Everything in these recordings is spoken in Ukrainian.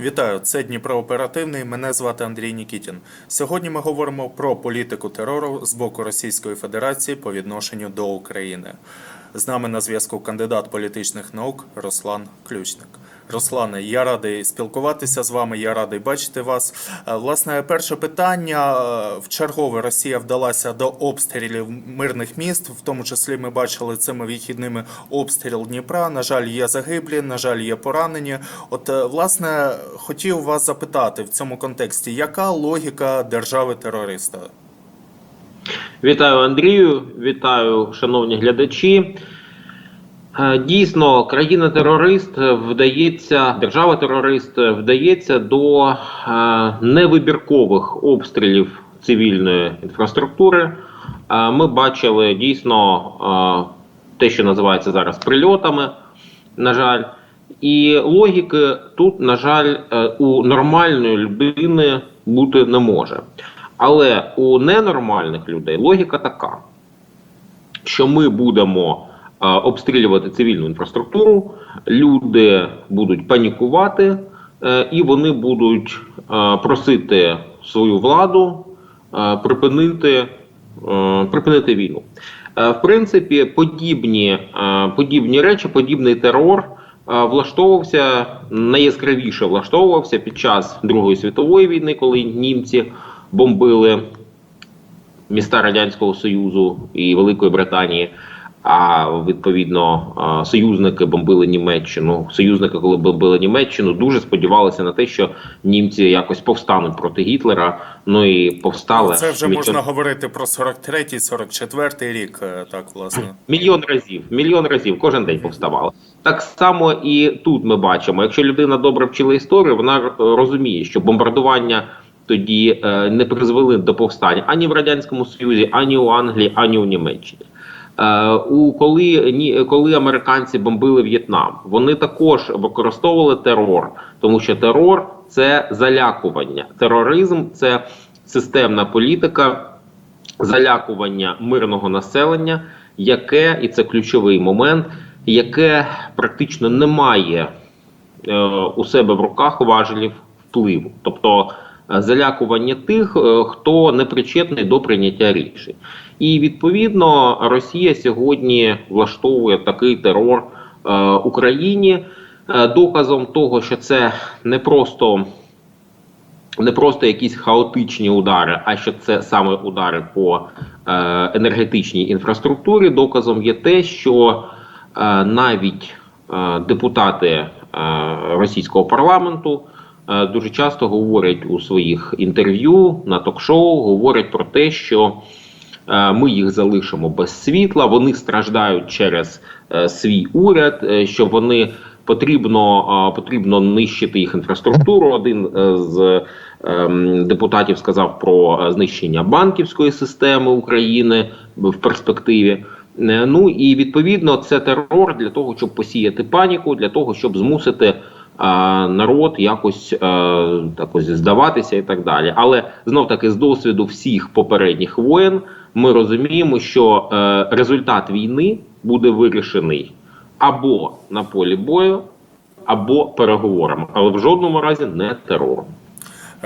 Вітаю, це Дніпро Оперативний. Мене звати Андрій Нікітін. Сьогодні ми говоримо про політику терору з боку Російської Федерації по відношенню до України. З нами на зв'язку кандидат політичних наук Руслан Ключник. Руслане, я радий спілкуватися з вами. Я радий бачити вас. Е, Власне, перше питання Е, в чергове Росія вдалася до обстрілів мирних міст. В тому числі ми бачили цими вихідними обстріл Дніпра. На жаль, є загиблі, на жаль, є поранені. От е, власне хотів вас запитати в цьому контексті, яка логіка держави-терориста? Вітаю Андрію, вітаю, шановні глядачі. Е, Дійсно, країна-терорист вдається, держава-терорист вдається до е, невибіркових обстрілів цивільної інфраструктури. Е, Ми бачили дійсно те, що називається зараз прильотами, на жаль. І логіки тут, на жаль, у нормальної людини бути не може. Але у ненормальних людей логіка така, що ми будемо е, обстрілювати цивільну інфраструктуру, люди будуть панікувати, е, і вони будуть е, просити свою владу е, припинити, е, припинити війну. Е, в принципі, подібні, е, подібні речі, подібний терор е, влаштовувався найяскравіше влаштовувався під час Другої світової війни, коли німці бомбили міста Радянського Союзу і Великої Британії. А відповідно союзники бомбили Німеччину. Союзники, коли бомбили Німеччину, дуже сподівалися на те, що німці якось повстануть проти Гітлера. Ну і повстали Це вже Мільйон- можна говорити про 43-й, 44-й рік. е, Так, власне. Мільйон разів, мільйон разів кожен день повставала. Так само і тут ми бачимо, якщо людина добре вчила історію, вона е, розуміє, що бомбардування тоді е, не призвели до повстань ані в радянському союзі, ані у Англії, ані у Німеччині. Е, у коли коли американці бомбили В'єтнам, вони також використовували терор, тому що терор це залякування. Тероризм це системна політика залякування мирного населення, яке, і це ключовий момент, яке практично не має е, у себе в руках важелів впливу. Тобто залякування тих, е, хто не причетний до прийняття рішень. І відповідно Росія сьогодні влаштовує такий терор е, Україні. Е, доказом того, що це не просто не просто якісь хаотичні удари, а що це саме удари по енергетичній інфраструктурі. Доказом є те, що навіть депутати російського парламенту дуже часто говорять у своїх інтерв'ю на ток-шоу, говорять про те, що е, ми їх залишимо без світла, вони страждають через е, свій уряд, е, що вони потрібно, е, потрібно нищити їх інфраструктуру. Один е, з ем, депутатів сказав про е, знищення банківської системи України в перспективі. Е, Ну і відповідно це терор для того, щоб посіяти паніку, для того, щоб змусити народ якось, так ось здаватися і так далі. Але знов таки з досвіду всіх попередніх воєн ми розуміємо, що е, результат війни буде вирішений або на полі бою, або переговорами, але в жодному разі не терором.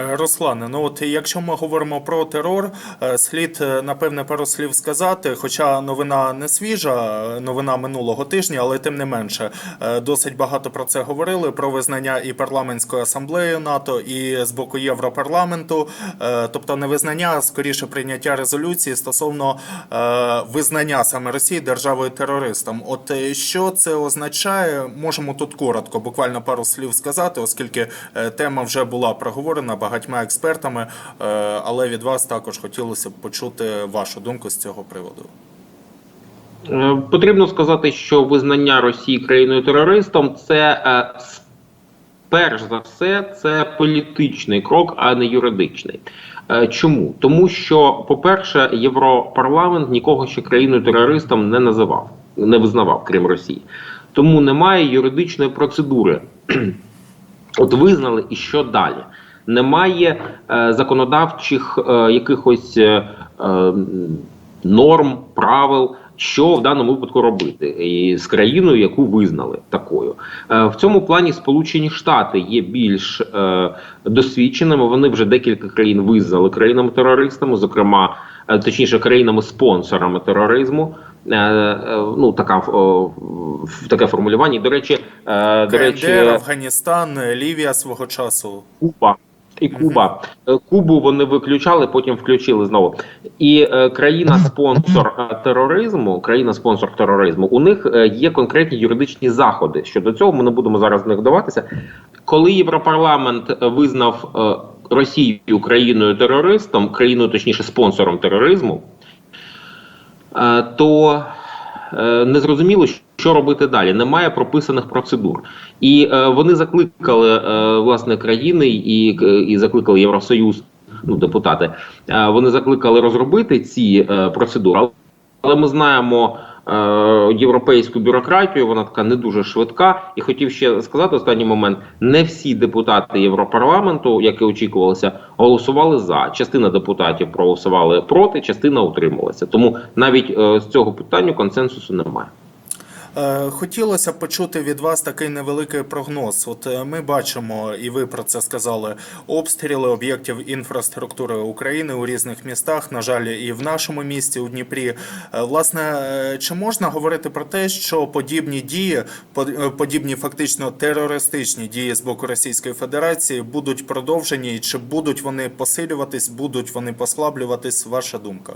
Е, Руслане, ну от якщо ми говоримо про терор, е, слід е, напевне пару слів сказати. Хоча новина не свіжа, новина минулого тижня, але тим не менше досить багато про це говорили. Про визнання і парламентської асамблеї НАТО, і з боку Європарламенту, тобто не визнання, а скоріше прийняття резолюції стосовно визнання саме Росії державою терористом. От що це означає? Можемо тут коротко, буквально пару слів сказати, оскільки тема вже була проговорена багатьма експертами, е, але від вас також хотілося б почути вашу думку з цього приводу. Е, Потрібно сказати, що визнання Росії країною терористом це е, перш за все це політичний крок, а не юридичний. Чому? Тому що, по-перше, Європарламент нікого ще країною терористом не називав, не визнавав, крім Росії. Тому немає юридичної процедури. От визнали і що далі? Немає е, законодавчих е, якихось е, норм, правил що в даному випадку робити і з країною, яку визнали такою. В цьому плані Сполучені Штати є більш е, досвідченими. Вони вже декілька країн визнали країнами-терористами, зокрема, е, точніше, країнами-спонсорами тероризму. Е, е, Ну, така о, в- таке формулювання. До речі, е, до речі, Афганістан, Лівія свого часу. Куба. І Куба. Е, Кубу вони виключали, потім включили знову. І е, країна-спонсор е, тероризму, країна-спонсор тероризму, у них є конкретні юридичні заходи. Щодо цього ми не будемо зараз в них вдаватися. Коли Європарламент визнав Росію країною терористом, країною, точніше, спонсором тероризму, то незрозуміло, що робити далі. Немає прописаних процедур. І е, вони закликали е, власне країни і, і закликали Євросоюз, ну депутати. Е, вони закликали розробити ці е, процедури. Але ми знаємо е, європейську бюрократію, вона така не дуже швидка. І хотів ще сказати останній момент: не всі депутати Європарламенту, як і очікувалося, голосували за. Частина депутатів проголосували проти, частина утрималася. Тому навіть е, з цього питання консенсусу немає. Е, Хотілося почути від вас такий невеликий прогноз. От е, ми бачимо, і ви про це сказали, обстріли об'єктів інфраструктури України у різних містах. На жаль, і в нашому місті у Дніпрі. Е, Власне, чи можна говорити про те, що подібні дії, по- подібні фактично терористичні дії з боку Російської Федерації будуть продовжені, чи будуть вони посилюватись, будуть вони послаблюватись? Ваша думка?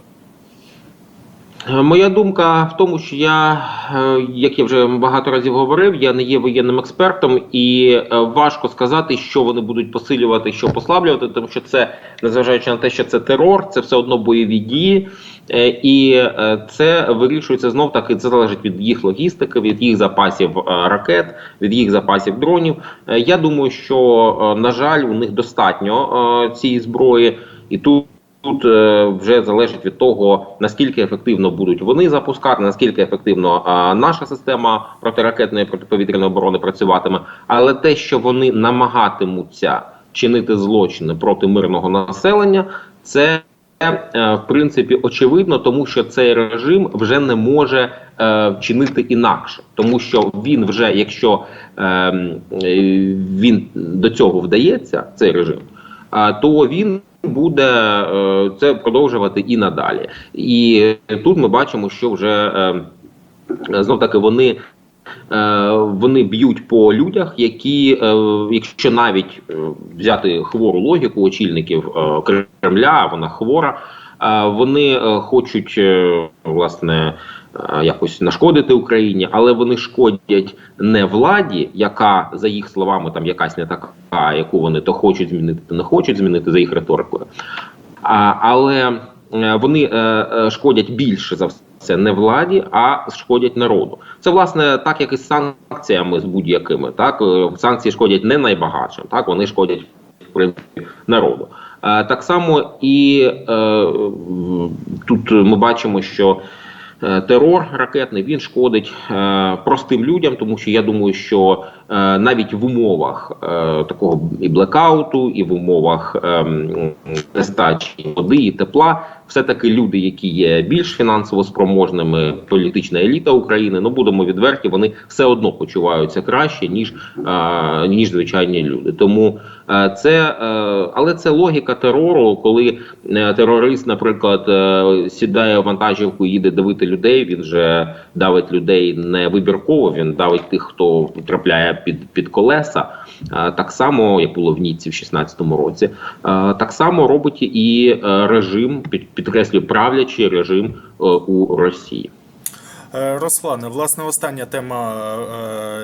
Е, Моя думка в тому, що я, е, як я вже багато разів говорив, я не є воєнним експертом, і е, важко сказати, що вони будуть посилювати, що послаблювати, тому що це, незважаючи на те, що це терор, це все одно бойові дії, і це вирішується знов таки. Це залежить від їх логістики, від їх запасів ракет, від їх запасів дронів. Я думаю, що на жаль, у них достатньо цієї зброї, і тут. Тут е, вже залежить від того, наскільки ефективно будуть вони запускати, наскільки ефективно е, наша система протиракетної протиповітряної оборони працюватиме. Але те, що вони намагатимуться чинити злочини проти мирного населення, це е, в принципі очевидно, тому що цей режим вже не може е, чинити інакше, тому що він вже, якщо е, е, він до цього вдається, цей режим, а, то він буде е, це продовжувати і надалі. І тут ми бачимо, що вже е, знов таки вони. е, Вони б'ють по людях, які, якщо навіть взяти хвору логіку очільників Кремля, вона хвора, вони хочуть власне якось нашкодити Україні, але вони шкодять не владі, яка за їх словами там якась не така, яку вони то хочуть змінити, то не хочуть змінити за їх риторикою. А, але е, вони е, е, шкодять більше за все не владі, а шкодять народу. Це власне так, як і з санкціями з будь-якими. Так Е, санкції шкодять не найбагатшим, так вони шкодять в принципі народу. Е, так само і е, тут ми бачимо, що. Е, Терор ракетний він шкодить е, простим людям, тому що я думаю, що е, навіть в умовах такого і блекауту, і в умовах е, нестачі води і тепла, все таки люди, які є більш фінансово спроможними, політична еліта України, ну будемо відверті, вони все одно почуваються краще ніж, ніж звичайні люди. Тому це, е, але це логіка терору, коли е, терорист, наприклад, е, сідає в вантажівку, їде давити людей. Він же давить людей не вибірково. Він давить тих, хто трапляє під, під колеса. Е, Так само, як було в Ніці в 16-му році, Е, так само робить і е, режим, під- підкреслюю, правлячий режим е, у Росії. Е, Руслане, власне, остання тема,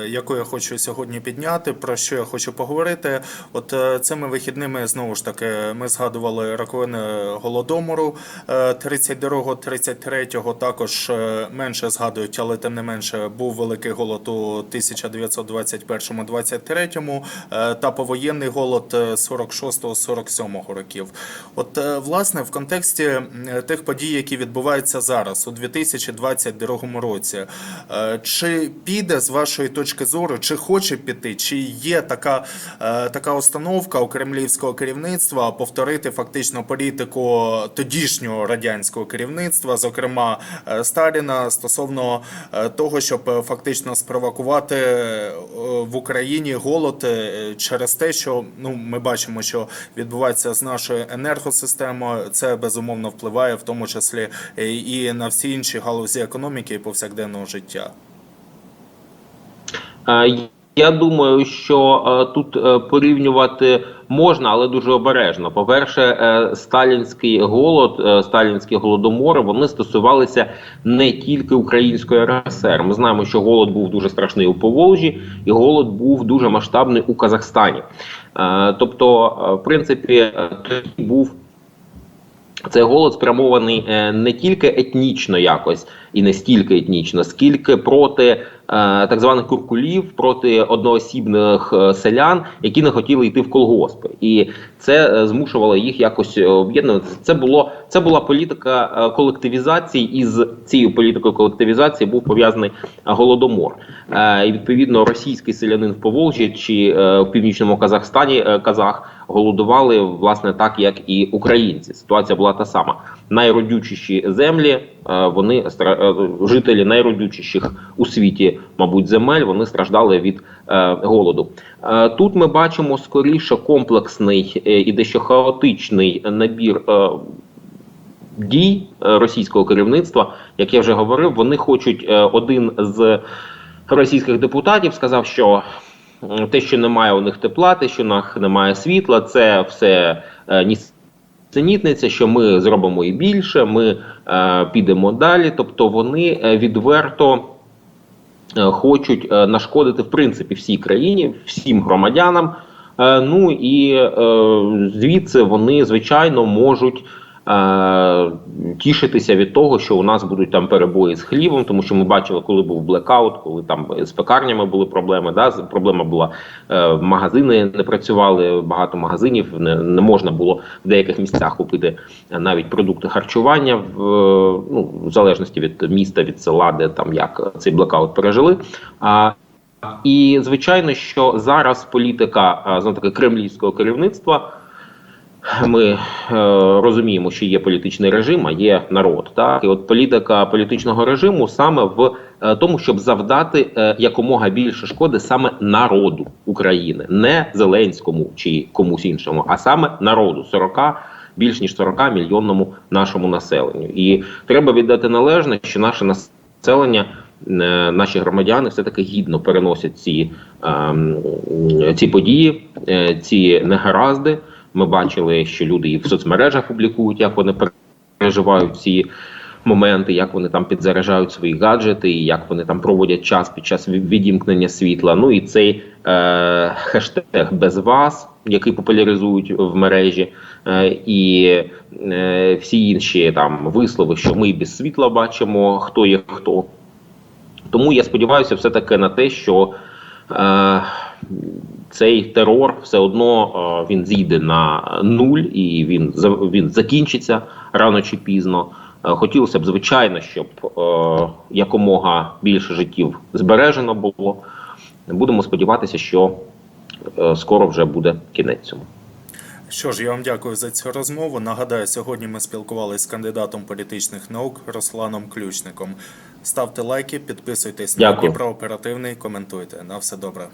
е, яку я хочу сьогодні підняти, про що я хочу поговорити. От е, цими вихідними знову ж таки ми згадували роковини голодомору е, 32-го, 33-го, також е, менше згадують, але тим не менше був великий голод у 1921-23 е, та повоєнний голод е, 46-47 років. От е, власне в контексті тих подій, які відбуваються зараз у 2022 році. Е, Чи піде з вашої точки зору, чи хоче піти, чи є така, е, така установка у кремлівського керівництва повторити фактично політику тодішнього радянського керівництва, зокрема е, Сталіна, стосовно того, щоб фактично спровокувати в Україні голод через те, що ну ми бачимо, що відбувається з нашою енергосистемою. Це безумовно впливає, в тому числі і на всі інші галузі економіки і повсякденного життя. Е, Я думаю, що е, тут е, порівнювати можна, але дуже обережно. По-перше, е, сталінський голод, сталінські голодомори вони стосувалися не тільки української РСР. Ми знаємо, що голод був дуже страшний у Поволжі, і голод був дуже масштабний у Казахстані. Тобто, в принципі, був цей голод спрямований не тільки етнічно якось і не стільки етнічно, скільки проти е, так званих куркулів, проти одноосібних е, селян, які не хотіли йти в колгоспи, і це е, змушувало їх якось об'єднуватися. Це було це була політика колективізації, і з цією політикою колективізації був пов'язаний голодомор. І відповідно російський селянин в Поволжі чи в північному Казахстані казах голодували власне так, як і українці. Ситуація була та сама. Найродючіші землі, е, вони е, жителі найродючіших у світі, мабуть, земель, вони страждали від е, голоду. Тут ми бачимо скоріше комплексний і дещо хаотичний набір. Дій російського керівництва, як я вже говорив, вони хочуть один з російських депутатів сказав, що те, що немає у них тепла, те, що у них немає світла, це все е, нісенітниця, що ми зробимо і більше, ми е, підемо далі. Тобто вони е, відверто е, хочуть е, нашкодити в принципі всій країні, всім громадянам. Е, Ну і е, звідси вони звичайно можуть. Е, Тішитися від того, що у нас будуть там перебої з хлібом, тому що ми бачили, коли був блекаут, коли там з пекарнями були проблеми. Да, проблема була е, магазини не працювали, багато магазинів не, не можна було в деяких місцях купити навіть продукти харчування в е, ну, в залежності від міста, від села, де там як цей блекаут пережили. А і звичайно, що зараз політика а, знову таки кремлівського керівництва. Ми е, розуміємо, що є політичний режим, а є народ. Так і от політика політичного режиму саме в е, тому, щоб завдати е, якомога більше шкоди саме народу України, не Зеленському чи комусь іншому, а саме народу 40, більш ніж 40 мільйонному нашому населенню. І треба віддати належне, що наше населення. е, Наші громадяни все таки гідно переносять ці, ем, ці події, е, ці негаразди. Ми бачили, що люди і в соцмережах публікують, як вони переживають ці моменти, як вони там підзаряджають свої гаджети, як вони там проводять час під час відімкнення світла. Ну і цей е, хештег без вас, який популяризують в мережі, е, і е, всі інші там вислови, що ми без світла бачимо, хто є хто. Тому я сподіваюся, все таки на те, що е, цей терор все одно е, він зійде на нуль і він він закінчиться рано чи пізно. Е, Хотілося б, звичайно, щоб е, якомога більше життів збережено було. Будемо сподіватися, що скоро вже буде кінець цьому. Що ж, я вам дякую за цю розмову. Нагадаю, сьогодні ми спілкувалися з кандидатом політичних наук Русланом Ключником. Ставте лайки, підписуйтесь на Дякую. Дніпро оперативний, коментуйте. На все добре.